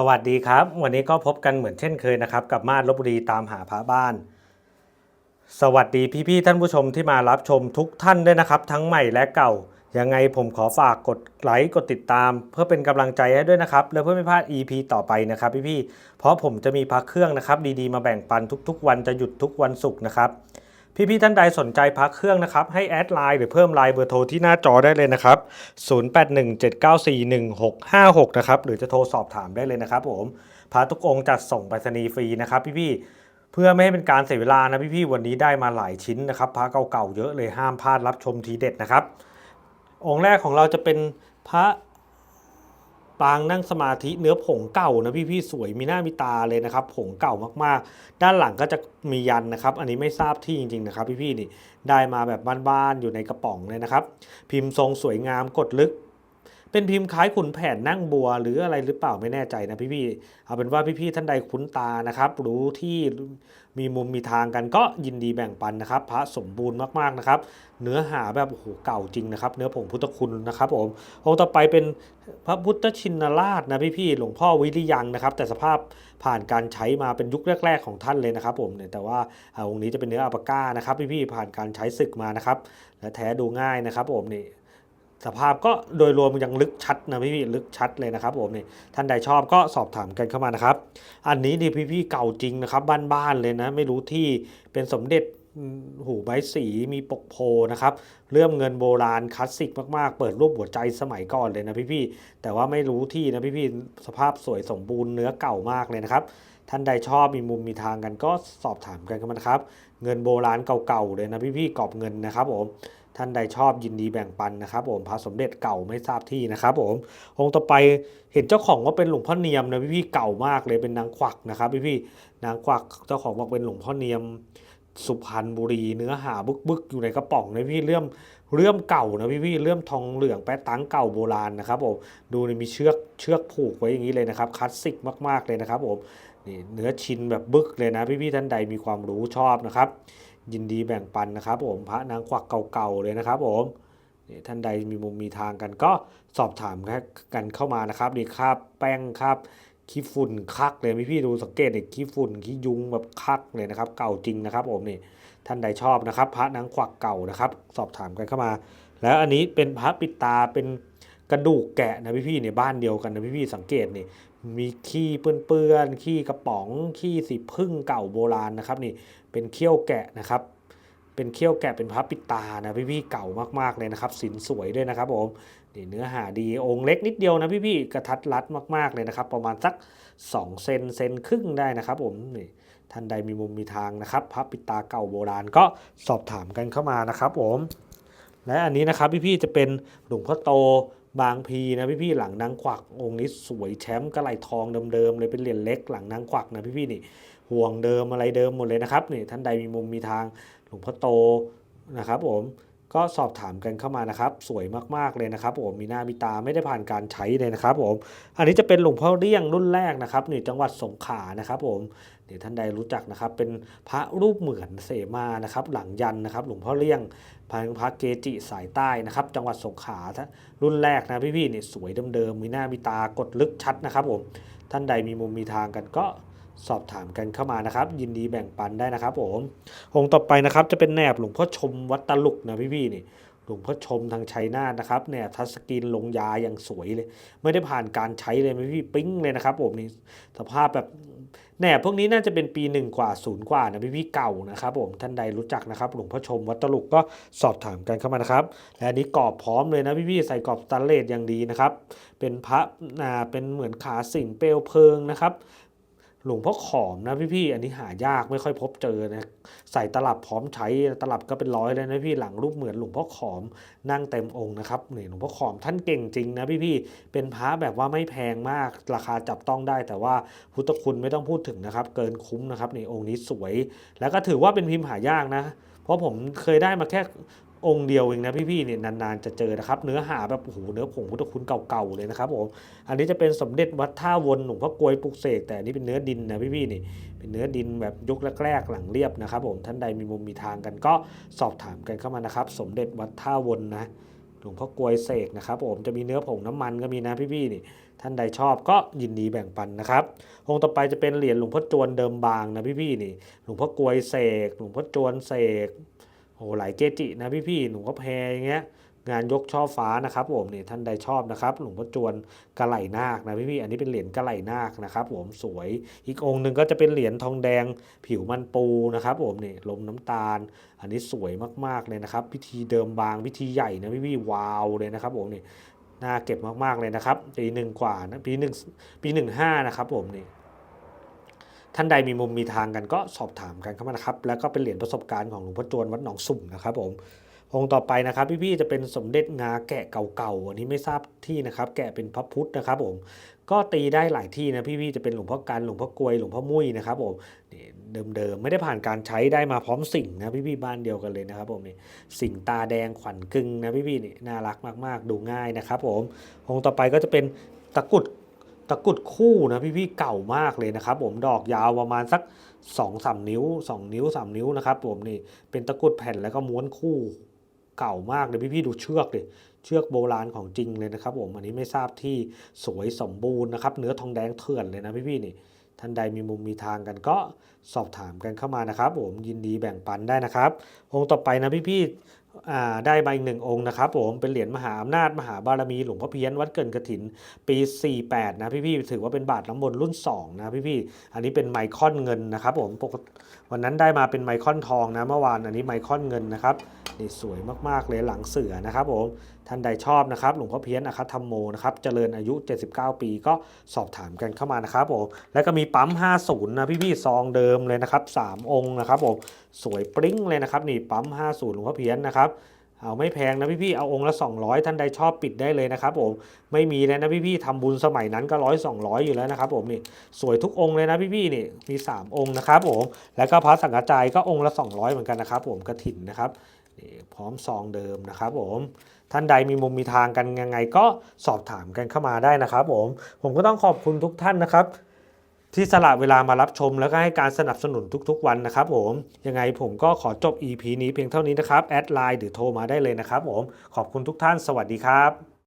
สวัสดีครับ วันนี้ก็พบกันเหมือนเช่นเคยนะครับ กับมาดลบบุรีตามหาพระบ้าน สวัสดีพี่ๆท่านผู้ชมที่มารับชมทุกท่านด้วยนะครับ ทั้งใหม่และเก่ายังไงผมขอฝากกดไลค์กดติดตาม เพื่อเป็นกำลังใจให้ด้วยนะครับ และเพื่อไม่พลาด EP ต่อไปนะครับพี่ๆเพราะผมจะมีพักเครื่องนะครับ ดีๆมาแบ่งปันทุก ๆ วันจะหยุดทุกวันศุกร์นะครับ พี่ๆท่านใดสนใจพักเครื่องนะครับ ให้แอดไลน์หรือเพิ่มไลน์เบอร์โทรที่หน้าจอได้เลยนะครับ 0817941656 นะครับ หรือจะโทรสอบถามได้เลยนะครับผมพระทุกองค์จัดส่งไปรษณีย์ฟรีนะครับ พี่ๆเพื่อไม่ให้เป็นการเสียเวลานะพี่ๆวันนี้ได้มาหลายชิ้นนะครับพระเก่าๆเยอะเลยห้ามพลาดรับชมทีเด็ดนะครับ องค์แรกของเราจะเป็นพระ ปางนั่งสมาธิเนื้อผงเก่านะพี่ๆสวยมีหน้ามีตาเลยนะครับ ผงเก่ามากๆ ด้านหลังก็จะมียันนะครับ อันนี้ไม่ทราบที่จริงๆนะครับ พี่ๆนี่ได้มาแบบบ้านๆอยู่ในกระป๋องเลยนะครับ พิมพ์ทรงสวยงามกดลึก เป็นพิมพ์คล้ายขุนแผนนั่งบัว หรืออะไรหรือเปล่าไม่แน่ใจนะพี่ๆเอาเป็นว่าพี่ๆท่านใดคุ้นตานะครับ รู้ที่มีมุมมีทางกันก็ยินดีแบ่งปันนะครับ พระสมบูรณ์มากๆนะครับ เนื้อหาแบบโอ้โหเก่าจริงนะครับ เนื้อผงพุทธคุณนะครับผมองค์ต่อไปเป็นพระพุทธชินราชนะพี่ๆหลวงพ่อวิริยังนะครับ แต่สภาพผ่านการใช้มาเป็นยุคแรก ๆ ของท่านเลยนะครับผมเนี่ยแต่ว่าองค์นี้จะเป็นเนื้ออัปาก้านะครับ พี่ๆผ่านการใช้ศึกมานะครับและแท้ดูง่ายนะครับผมนี่ สภาพก็โดยรวมยังลึกชัดนะพี่พี่ลึกชัดเลยนะครับผมนี่ท่านใดชอบก็สอบถามกันเข้ามานะครับ อันนี้นี่พี่พี่เก่าจริงนะครับ บ้านๆเลยนะ ไม่รู้ที่เป็นสมเด็จหูใบสีมีปกโพนะครับเลื่อมเงินโบราณคลาสสิกมากๆ เปิดรูปหัวใจสมัยก่อนเลยนะพี่พี่ๆแต่ว่าไม่รู้ที่นะพี่พี่ๆสภาพสวยสมบูรณ์เนื้อเก่ามากเลยนะครับ ท่านใดชอบมีมุมมีทางกันก็สอบถามกันเข้ามานะครับ เงินโบราณเก่าๆเลยนะพี่พี่ๆกรอบเงินนะครับผม ท่านใดชอบยินดีแบ่งปันนะครับผมพระสมเด็จเก่าไม่ทราบที่นะครับผมองค์ต่อไปเห็นเจ้าของว่าเป็นหลวงพ่อเนียมนะพี่พี่ๆเก่ามากเลยเป็นนางควักนะครับพี่พี่ๆนางควักเจ้าของบอกเป็นหลวงพ่อเนียมสุพรรณบุรีเนื้อหาบึกๆอยู่ในกระป๋องนะพี่เลื่อมเลื่อมเก่านะพี่พี่ๆเลื่อมทองเหลืองแปะตังเก่าโบราณนะครับผมดูนี่มีเชือกเชือกผูกไว้อย่างนี้เลยนะครับคลาสสิกมากๆเลยนะครับผมนี่เนื้อชิ้นแบบบึกเลยนะพี่พี่ๆท่านใดมีความรู้ชอบนะครับ ยินดีแบ่งปันนะครับผมพระนางควักเก่าๆเลยนะครับผมนี่ท่านใดมีมุมมีทางกันก็สอบถามกันเข้ามานะครับนี่คราบแป้งคราบขี้ฝุ่นคักเลยพี่พี่ดูสังเกตเนี่ยขี้ฝุ่นขี้ยุงแบบคักเลยนะครับ เก่าจริงนะครับผมนี่ท่านใดชอบนะครับ พระนางควักเก่านะครับ สอบถามกันเข้ามา แล้วอันนี้เป็นพระปิดตาเป็นกระดูกแกะนะพี่พี่เนี่ยบ้านเดียวกันนะพี่พี่สังเกตนี่ มีขี้เปื้อนๆขี้กระป๋องขี้สีพึ่งเก่าโบราณนะครับนี่เป็นเขี้ยวแกะนะครับ เป็นเขี้ยวแกะเป็นพระปิตานะพี่ๆเก่ามากๆเลยนะครับสินสวยด้วยนะครับผมนี่เนื้อหาดีองค์เล็กนิดเดียวนะพี่ๆกระทัดรัดมากๆเลยนะครับ ประมาณสัก2เซนเซนครึ่งได้นะครับผมนี่ท่านใดมีมุมมีทางนะครับพระปิตาเก่าโบราณก็สอบถามกันเข้ามานะครับผมและอันนี้นะครับพี่ๆจะเป็นหลวงพ่อโต บางพีนะพี่ๆหลังนางขวักองค์นี้สวยแชมป์กระไหลทองเดิมๆเลยเป็นเหรียญเล็กหลังนางขวักนะพี่ๆนี่ห่วงเดิมอะไรเดิมหมดเลยนะครับนี่ท่านใดมีมุมมีทางหลวงพ่อโตนะครับผม ก็สอบถามกันเข้ามานะครับ สวยมากๆเลยนะครับผมมีหน้ามีตาไม่ได้ผ่านการใช้เลยนะครับผมอันนี้จะเป็นหลวงพ่อเลี่ยงรุ่นแรกนะครับนี่จังหวัดสงขลานะครับผมเดี๋ยวท่านใดรู้จักนะครับ เป็นพระรูปเหมือนเสมานะครับ หลังยันนะครับ หลวงพ่อเลี่ยงพันพระเกจิสายใต้นะครับ จังหวัดสงขลารุ่นแรกนะพี่ๆนี่สวยเดิมๆมีหน้ามีตากดลึกชัดนะครับผมท่านใดมีมุมมีทางกันก็ สอบถามกันเข้ามานะครับ ยินดีแบ่งปันได้นะครับผมองค์ต่อไปนะครับจะเป็นแหนบหลวงพ่อชมวัดตลุกนะพี่ๆนี่หลวงพ่อชมทางชัยนาทนะครับแหนบทัชสกรีนลงยาอย่างสวยเลย ไม่ได้ผ่านการใช้เลยไหมพี่ปิ้งเลยนะครับผมนี่สภาพแบบแหนบพวกนี้น่าจะเป็นปีหนึ่งกว่าศูนย์กว่านะพี่ๆเก่านะครับผมท่านใดรู้จักนะครับ หลวงพ่อชมวัดตลุกก็สอบถามกันเข้ามานะครับ และอันนี้กรอบพร้อมเลยนะพี่ๆใส่กรอบสแตนเลสอย่างดีนะครับ เป็นพระอ่าเป็นเหมือนขาสิงเปลวเพลิงนะครับ หลวงพ่อขอมนะพี่ๆอันนี้หายากไม่ค่อยพบเจอนะใส่ตลับพร้อมใช้ตลับก็เป็นร้อยเลยนะพี่หลังรูปเหมือนหลวงพ่อขอมนั่งเต็มองค์นะครับนี่หลวงพ่อขอมท่านเก่งจริงนะพี่ๆเป็นพระแบบว่าไม่แพงมากราคาจับต้องได้ แต่ว่าพุทธคุณไม่ต้องพูดถึงนะครับ เกินคุ้มนะครับนี่องค์นี้สวย แล้วก็ถือว่าเป็นพิมพ์หายากนะ เพราะผมเคยได้มาแค่ องค์เดียวเองนะพี่ๆเนี่ยนานๆจะเจอนะครับ เนื้อหาแบบโอ้โหเนื้อผงพุทธคุณเก่าๆเลยนะครับผมอันนี้จะเป็นสมเด็จวัดท่าวนหลวงพ่อกวยปลุกเสกแต่อันนี้เป็นเนื้อดินนะพี่ๆนี่เป็นเนื้อดินแบบยุคแรกๆหลังเรียบนะครับผมท่านใดมีมุมมีทางกันก็สอบถามกันเข้ามานะครับ สมเด็จวัดท่าวนนะหลวงพ่อกวยเสกนะครับผมจะมีเนื้อผงน้ำมันก็มีนะพี่ๆนี่ท่านใดชอบก็ยินดีแบ่งปันนะครับองค์ต่อไปจะเป็นเหรียญหลวงพ่อจวนเดิมบางนะพี่ๆนี่หลวงพ่อกวยเสกหลวงพ่อจวนเสก โอ้โหหลายเกจินะพี่ๆหลวงพ่อแพรอย่างเงี้ยงานยกช่อฟ้านะครับผมนี่ท่านใดชอบนะครับหลวงพ่อจวนกระไหลนาคนะพี่ๆอันนี้เป็นเหรียญกระไหลนาคนะครับผมสวยอีกองค์หนึ่งก็จะเป็นเหรียญทองแดงผิวมันปูนะครับผมนี่ลมน้ำตาล อันนี้สวยมากๆเลยนะครับ พิธีเดิมบางพิธีใหญ่นะพี่ๆว้าวเลยนะครับผมนี่น่าเก็บมากๆเลยนะครับปีหนึ่งกว่านะปีหนึ่งปีหนึ่งห้านะครับผมนี่ ท่านใดมีมุมมีทางกันก็สอบถามกันเข้ามานะครับ แล้วก็เป็นเหรียญประสบการณ์ของหลวงพ่อจวนวัดหนองสุ่มนะครับผมองค์ต่อไปนะครับพี่ๆจะเป็นสมเด็จงาแกะเก่าๆอันนี้ไม่ทราบที่นะครับ แกะเป็นพระพุทธนะครับผมก็ตีได้หลายที่นะพี่ๆจะเป็นหลวงพ่อกันหลวงพ่อกลวยหลวงพ่อมุ้ยนะครับผมเดิมๆไม่ได้ผ่านการใช้ได้มาพร้อมสิ่งนะพี่ๆบ้านเดียวกันเลยนะครับผมนี่สิ่งตาแดงขวัญกึ่งนะพี่ๆนี่น่ารักมากๆ ดูง่ายนะครับผมองค์ต่อไปก็จะเป็นตะกุด ตะกรุดคู่นะพี่พี่ๆเก่ามากเลยนะครับ ผมดอกยาวประมาณสัก2อสนิ้ว 2 นิ้ว 3 นิ้วนะครับ ผมนี่เป็นตะกรุดแผ่นแล้วก็ม้วนคู่เก่ามากเลยพี่พี่ๆดูเชือกดิเชือกโบราณของจริงเลยนะครับ ผมอันนี้ไม่ทราบที่สวยสมบูรณ์นะครับ เนื้อทองแดงเถื่อนเลยนะพี่พี่ๆนี่ท่านใดมีมุมมีทางกันก็สอบถามกันเข้ามานะครับ ผมยินดีแบ่งปันได้นะครับ องค์ต่อไปนะพี่พี่ๆ ได้มาอีกหนึ่งองค์นะครับผมเป็นเหรียญมหาอำนาจมหาบารมีหลวงพ่อเพี้ยนวัดเกินกระถิน ปี 48 นะพี่ๆถือว่าเป็นบาทน้ำมนต์รุ่น 2 นะพี่ๆอันนี้เป็นไมคอนเงินนะครับผมปกติวันนั้นได้มาเป็นไมคอนทองนะเมื่อวานอันนี้ไมคอนเงินนะครับนี่สวยมากๆเลยหลังเสือนะครับผม ท่านใดชอบนะครับหลวงพ่อเพี้ยนอคัตธรรมโมนะครับเจริญอายุ 79 ปีก็สอบถามกันเข้ามานะครับผมแล้วก็มีปั๊ม 50 นะพี่ๆซองเดิมเลยนะครับ 3 องค์นะครับผมสวยปริ้งเลยนะครับนี่ปั๊ม 50 หลวงพ่อเพี้ยนนะครับเอาไม่แพงนะพี่ๆเอาองค์ละ 200 ท่านใดชอบปิดได้เลยนะครับผมไม่มีเลยนะพี่ๆทำบุญสมัยนั้นก็ร้อยสองร้อยอยู่แล้วนะครับผมนี่สวยทุกองค์เลยนะพี่ๆนี่มี 3 องค์นะครับผมแล้วก็พระสังฆจายก็องค์ละ 200 เหมือนกันนะครับผมกระถิ่นนะครับนี่พร้อมซองเดิมนะครับผม ท่านใดมีมุมมีทางกันยังไงก็สอบถามกันเข้ามาได้นะครับผมผมก็ต้องขอบคุณทุกท่านนะครับ ที่สละเวลามารับชมแล้วก็ให้การสนับสนุนทุกๆ วันนะครับผมยังไงผมก็ขอจบ EP นี้เพียงเท่านี้นะครับแอดไลน์หรือโทรมาได้เลยนะครับผมขอบคุณทุกท่านสวัสดีครับ